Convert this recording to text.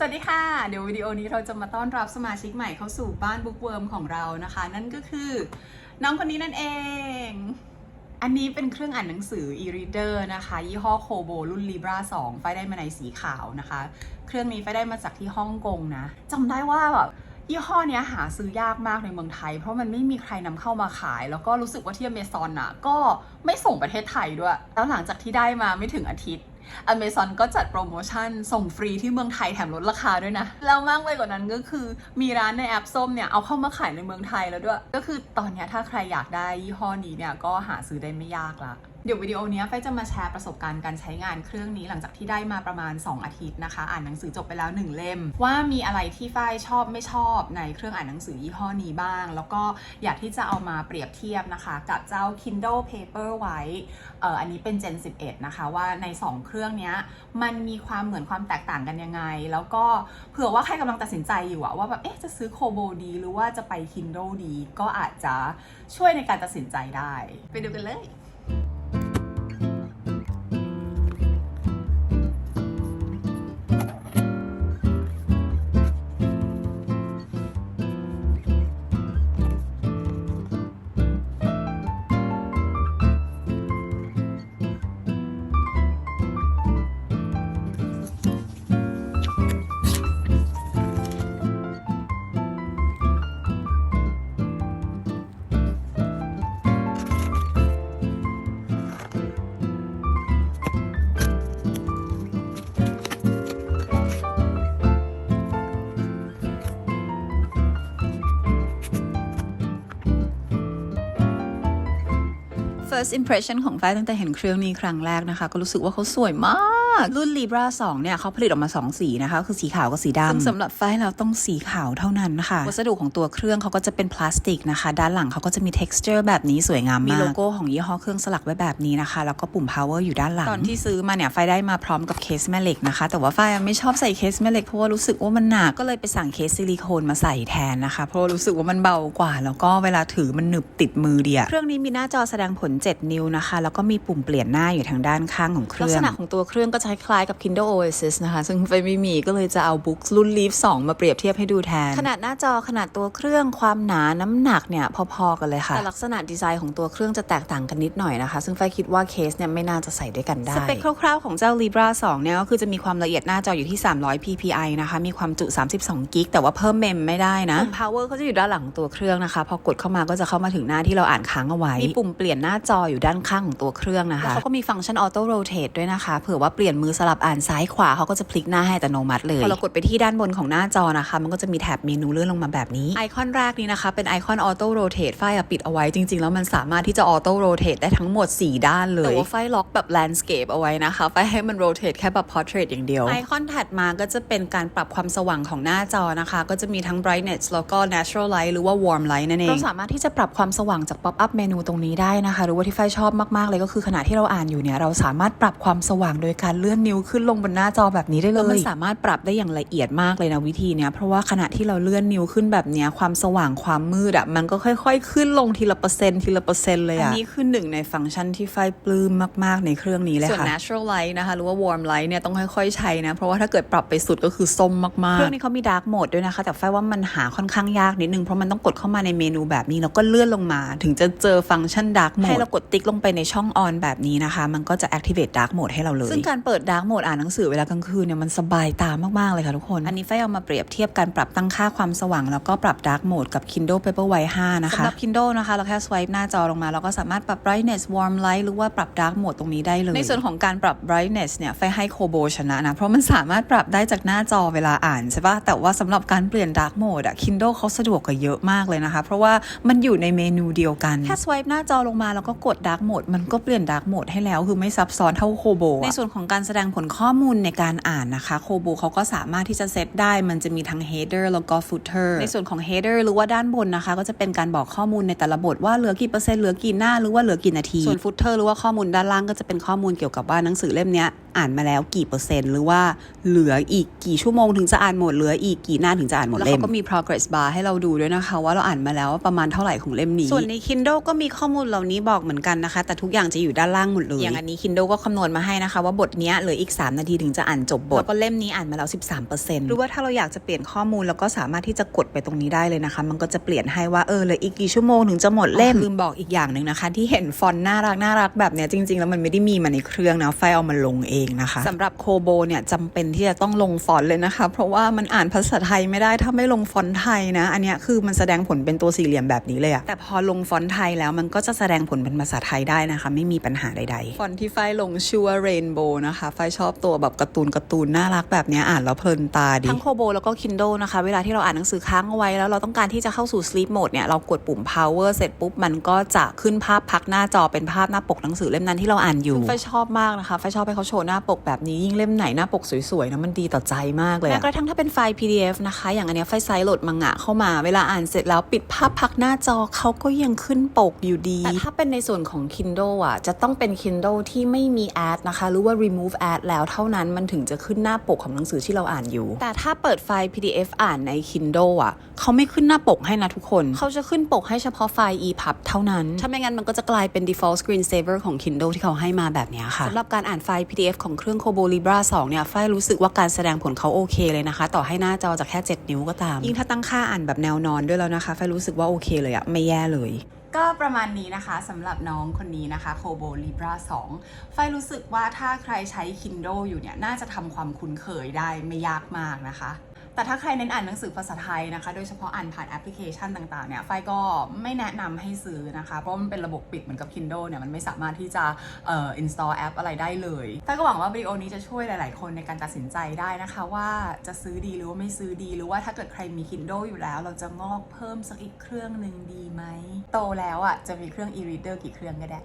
สวัสดีค่ะ เดี๋ยววิดีโอนี้เราจะมาต้อนรับสมาชิกใหม่เข้าสู่บ้านบุ๊กเวิร์มของเรานะคะ นั่นก็คือน้องคนนี้นั่นเอง อันนี้เป็นเครื่องอ่านหนังสือ e-reader นะคะ ยี่ห้อโคโบรุ่น Libra 2 ไฟได้มาในสีขาวนะคะ เครื่องนี้ไฟได้มาจากที่ฮ่องกงนะจำได้ว่าแบบยี่ห้อเนี้ยหาซื้อยากมากในเมืองไทย เพราะมันไม่มีใครนำเข้ามาขาย แล้วก็รู้สึกว่าที่อเมซอนอะก็ไม่ส่งประเทศไทยด้วย แล้วหลังจากที่ได้มาไม่ถึงอาทิตย์ Amazon ก็จัดโปรโมชั่น ส่งฟรีที่เมืองไทยแถมลดราคาด้วยนะ แล้วมากไปกว่านั้นก็คือมีร้านในแอปส้มเนี่ย เอาเข้ามาขายในเมืองไทยแล้วด้วย ก็คือตอนนี้ถ้าใครอยากได้ยี่ห้อนี้เนี่ย ก็หาซื้อได้ไม่ยากละเดี๋ยววิดีโอนี้ไฟจะมาแชร์ประสบการณ์การใช้งานเครื่องนี้หลังจากที่ได้มาประมาณ 2 อาทิตย์นะคะ อ่านหนังสือจบไปแล้ว 1 เล่ม ว่ามีอะไรที่ฝ้ายชอบไม่ชอบในเครื่องอ่านหนังสือยี่ห้อนี้บ้าง แล้วก็อยากที่จะเอามาเปรียบเทียบนะคะ กับเจ้า Kindle Paperwhite เอ่ออันนี้เป็น Gen 11 นะคะว่าใน 2เครื่องเนี้ยมันมีความเหมือนความแตกต่างกันยังไง แล้วก็เผื่อว่าใครกำลังตัดสินใจอยู่อะว่าแบบเอ๊ะจะซื้อโคโบดีหรือว่าจะไป Kindle ดี ก็อาจจะช่วยในการตัดสินใจได้ ไปดูกันเลย first impression ของฝ้ายตั้งแต่เห็นเครื่องนี้ครั้งแรกนะคะ ก็รู้สึกว่าเขาสวยมา กรุ่น Libra 2 เนี่ยเขาผลิตออกมา 2 สีนะคะ คือสีขาวกับสีดำซึ่งสำหรับฝ้ายเราต้องสีขาวเท่านั้นนะคะวัสดุของตัวเครื่องเขาก็จะเป็นพลาสติกนะคะ ด้านหลังเขาก็จะมี texture แบบนี้สวยงามมาก มีโลโก้ของยี่ห้อเครื่องสลักไว้แบบนี้นะคะ แล้วก็ปุ่ม power อยู่ด้านหลัง ตอนที่ซื้อมาเนี่ยฝ้ายได้มาพร้อมกับเคสแม่เหล็กนะคะ แต่ว่าฝ้ายไม่ชอบใส่เคสแม่เหล็กเพราะว่ารู้สึกว่ามันหนักก็เลยไปสั่งเคสซิลิโคนมาใส่แทนนะคะเพราะว่ารู้สึกว่ามันเบากว่า แล้วก็เวลาถือมันหนึบติดมือดีอะเครื่องนี้มีหน้าจอแสดงผล 7 นิ้วนะคะ แล้วก็มีปุ่มเปลี่ยนหน้าอยู่ทางด้านข้างของเครื่องลักษณะของตัวเครื่องก็จะคล้ายกับ Kindle Oasis นะคะ ซึ่งไฟไม่มีก็เลยจะเอา Books รุ่น Leaf 2 มาเปรียบเทียบให้ดูแทน ขนาดหน้าจอขนาดตัวเครื่องความหนาน้ำหนักเนี่ยพอๆกันเลยค่ะ แต่ลักษณะดีไซน์ของตัวเครื่องจะแตกต่างกันนิดหน่อยนะคะ ซึ่งไฟคิดว่าเคสเนี่ยไม่น่าจะใส่ด้วยกันได้ สเปคคร่าวๆของเจ้า Libra 2 เนี่ยก็คือจะมีความละเอียดหน้าจออยู่ที่ 300 ppi นะคะ มีความจุ 32 กิกแต่ว่าเพิ่มเมมไม่ได้นะปุ่ม power ก็จะอยู่ด้านหลังตัวเครื่องนะคะ พอกดเข้ามาก็จะเข้ามาถึงหน้าที่เราอ่านค้างเอาไว้ มีปุ่มเปลี่ยนหน้าจออยู่ด้านข้างของตัวเครื่องนะคะแล้วเขาก็มีฟังก์ชัน auto rotate ด้วยนะคะ เผื่อว่าเปลี่ยนมือสลับอ่านซ้ายขวาเขาก็จะพลิกหน้าให้อัตโนมัติเลยพอเรากดไปที่ด้านบนของหน้าจอนะคะ มันก็จะมีแถบเมนูเลื่อนลงมาแบบนี้ ไอคอนแรกนี้นะคะ เป็นไอคอน auto rotate ไฟอะปิดเอาไว้จริง ๆ แล้วมันสามารถที่จะ auto rotate ได้ทั้งหมด 4 ด้านเลยแต่ว่าไฟล็อกแบบ landscape เอาไว้นะคะ ไฟให้มัน rotate แค่แบบ portrait อย่างเดียวไอคอนถัดมาก็จะเป็นการปรับความสว่างของหน้าจอนะคะ ก็จะมีทั้ง brightness แล้วก็ natural light หรือว่า warm light นั่นเองเราสามารถที่จะปรับความสว่างจาก pop up เมนูตรงนี้ได้นะคะหรือว่าที่ไฟชอบมากๆเลยก็คือขณะที่เราอ่านอยู่เนี่ยเราสามารถปรับความสว่างโดยการเลื่อนนิ้วขึ้นลงบนหน้าจอแบบนี้ได้เลยมันสามารถปรับได้อย่างละเอียดมากเลยนะวิธีเนี้ยเพราะว่าขณะที่เราเลื่อนนิ้วขึ้นแบบเนี้ยความสว่างความมืดอะมันก็ค่อย ๆ ขึ้นลงทีละเปอร์เซ็นต์ทีละเปอร์เซ็นต์เลยอะอันนี้คือหนึ่งในฟังก์ชันที่ไฟปลื้มมาก ๆ ในเครื่องนี้เลยค่ะส่วน natural light นะคะหรือว่า warm light เนี่ยต้องค่อย ๆ ใช้นะเพราะว่าถ้าเกิดปรับไปสุดก็คือส้มมากๆเครื่องนี้เขามี dark mode ด้วยนะคะแต่ไฟว่ามันหาค่อนข้างยากนิดนึงเพราะมันต้องกดเข้ามาในเมนูแบบนี้แล้วก็เลื่อนลงมา ถึงจะเจอฟังก์ชัน dark mode ให้เรากดติ๊กลงไปในช่อง on แบบนี้นะคะ มันก็จะ activate dark mode ให้เราเลยซึ่งการเปิด dark mode อ่านหนังสือเวลากลางคืนเนี่ยมันสบายตามากๆเลยค่ะทุกคน อันนี้ไฟเอามาเปรียบเทียบการปรับตั้งค่าความสว่าง แล้วก็ปรับ dark mode กับ Kindle Paperwhite 5 นะคะสำหรับ Kindle นะคะ เราแค่ swipe หน้าจอลงมาเราก็สามารถปรับ brightness warm light หรือว่าปรับ dark mode ตรงนี้ได้เลย ในส่วนของการปรับ brightness เนี่ยไฟให้ Kobo ชนะนะ เพราะมันสามารถปรับได้จากหน้าจอเวลาอ่านใช่ปะแต่ว่าสำหรับการเปลี่ยน dark mode อะ Kindle เขาสะดวกกว่าเยอะมากเลยนะคะ เพราะว่ามันอยู่ในเมนูเดียวกันแค่ swipe หน้าจอลงมาแล้วก็กด dark mode มันก็เปลี่ยน dark mode ให้แล้วคือไม่ซับซ้อนเท่า Kobo ในส่วนของการแสดงผลข้อมูลในการอ่านนะคะ Kobo เขาก็สามารถที่จะเซตได้มันจะมีทั้ง header แล้วก็ footer ในส่วนของ header หรือว่าด้านบนนะคะ ก็จะเป็นการบอกข้อมูลในแต่ละบทว่าเหลือกี่เปอร์เซ็นต์เหลือกี่หน้าหรือว่าเหลือกี่นาที ส่วน footer หรือว่าข้อมูลด้านล่างก็จะเป็นข้อมูลเกี่ยวกับว่าหนังสือเล่มเนี้ยอ่านมาแล้วกี่เปอร์เซ็นต์หรือว่าเหลืออีกกี่ชั่วโมงถึงจะอ่านหมดเหลืออีกกี่หน้าถึงจะอ่านหมดเล่มแล้วเขาก็มี progress bar ให้เราดูด้วยนะคะ ว่าเราอ่านมาแล้วว่าประมาณเท่าไหร่ของเล่มนี้ ส่วนใน Kindle ก็มีข้อมูลเหล่านี้บอกเหมือนกันนะคะ แต่ทุกอย่างจะอยู่ด้านล่างหมดเลยอย่างอันนี้ Kindle ก็คำนวณมาให้นะคะ ว่าบทนี้นี้ยเหลืออีก 3 นาทีถึงจะอ่านจบบท แล้วก็เล่มนี้อ่านมาแล้ว 13%หรือว่าถ้าเราอยากจะเปลี่ยนข้อมูลแล้วก็สามารถที่จะกดไปตรงนี้ได้เลยนะคะ มันก็จะเปลี่ยนให้ว่าเออเหลืออีกกี่ชั่วโมงถึงจะหมดเล่มลืมบอกอีกอย่างหนึ่งนะคะ ที่เห็นฟอนต์น่ารักน่ารักแบบเนี้ยจริง ๆ แล้วมันไม่ได้มีมาในเครื่องนะไฟเอามาลงเองนะคะสำหรับโคโบเนี่ยจำเป็นที่จะต้องลงฟอนต์เลยนะคะ เพราะว่ามันอ่านภาษาไทยไม่ได้ถ้าไม่ลงฟอนต์ไทยนะ อันเนี้ยคือมันแสดงผลเป็นตัวสี่เหลี่ยมแบบนี้เลยอะแต่พอลงฟอนต์ไทยแล้วมันก็จะแสดงผลเป็นภาษาไทยได้นะคะ ไม่มีปัญหาใดๆฟอนต์ที่ไฟลงชื่อว่า Rainbow นะคะไฟชอบตัวแบบการ์ตูนการ์ตูนน่ารักแบบเนี้ยอ่านแล้วเพลินตาดี ทั้งโคโบแล้วก็ Kindle นะคะ เวลาที่เราอ่านหนังสือค้างเอาไว้แล้วเราต้องการที่จะเข้าสู่ sleep mode เนี่ยเรากดปุ่ม power เสร็จปุ๊บ มันก็จะขึ้นภาพพักหน้าจอเป็นภาพหน้าปกหนังสือเล่มนั้นที่เราอ่านอยู่ไฟชอบมากนะคะไฟชอบให้เขาโชว์หน้าปกแบบนี้ยิ่งเล่มไหนหน้าปกสวยๆนะมันดีต่อใจมากเลยแม้กระทั่งถ้าเป็นไฟล์ PDF นะคะ อย่างอันเนี้ยไฟไซส์โหลดมังงะเข้ามาเวลาอ่านเสร็จแล้วปิดภาพพักหน้าจอเขาก็ยังขึ้นปกอยู่ดีแต่ถ้าเป็นในส่วนของ Kindle อะจะต้องเป็น Kindle ที่ไม่มีแอดนะคะหรือว่า remove ad แล้วเท่านั้นมันถึงจะขึ้นหน้าปกของหนังสือที่เราอ่านอยู่ แต่ถ้าเปิดไฟล์ PDF อ่านใน Kindle อะเขาไม่ขึ้นหน้าปกให้นะทุกคน เขาจะขึ้นปกให้เฉพาะไฟล์ EPUB เท่านั้น ถ้าไม่งั้นมันก็จะกลายเป็น default screensaver ของ Kindle ที่เขาให้มาแบบเนี้ยค่ะสำหรับการอ่านไฟล์ PDF ของเครื่อง Kobo Libra 2 เนี่ย ไฟล์รู้สึกว่าการแสดงผลเขาโอเคเลยนะคะ ต่อให้หน้าจอจะแค่ 7 นิ้วก็ตาม ยิ่งถ้าตั้งค่าอ่านแบบแนวนอนด้วยแล้วนะคะ ไฟล์รู้สึกว่าโอเคเลยอะไม่แย่เลย ก็ประมาณนี้นะคะสำหรับน้องคนนี้นะคะ Kobo Libra 2ไฟรู้สึกว่าถ้าใครใช้ Kindle อยู่เนี่ย น่าจะทำความคุ้นเคยได้ไม่ยากมากนะคะ แต่ถ้าใครเน้นอ่านหนังสือภาษาไทยนะคะ โดยเฉพาะอ่านผ่านแอปพลิเคชันต่างๆเนี่ยไฟก็ไม่แนะนำให้ซื้อนะคะ เพราะมันเป็นระบบปิดเหมือนกับ Kindle เนี่ยมันไม่สามารถที่จะเอ่อ install แอปอะไรได้เลยไฟก็หวังว่าวิดีโอนี้จะช่วยหลาย ๆ คนในการตัดสินใจได้นะคะ ว่าจะซื้อดีหรือว่าไม่ซื้อดีหรือว่าถ้าเกิดใครมี Kindle อยู่แล้ว เราจะงอกเพิ่มสักอีกเครื่องหนึ่งดีไหมโตแล้วอะจะมีเครื่อง e-reader กี่เครื่องก็ได้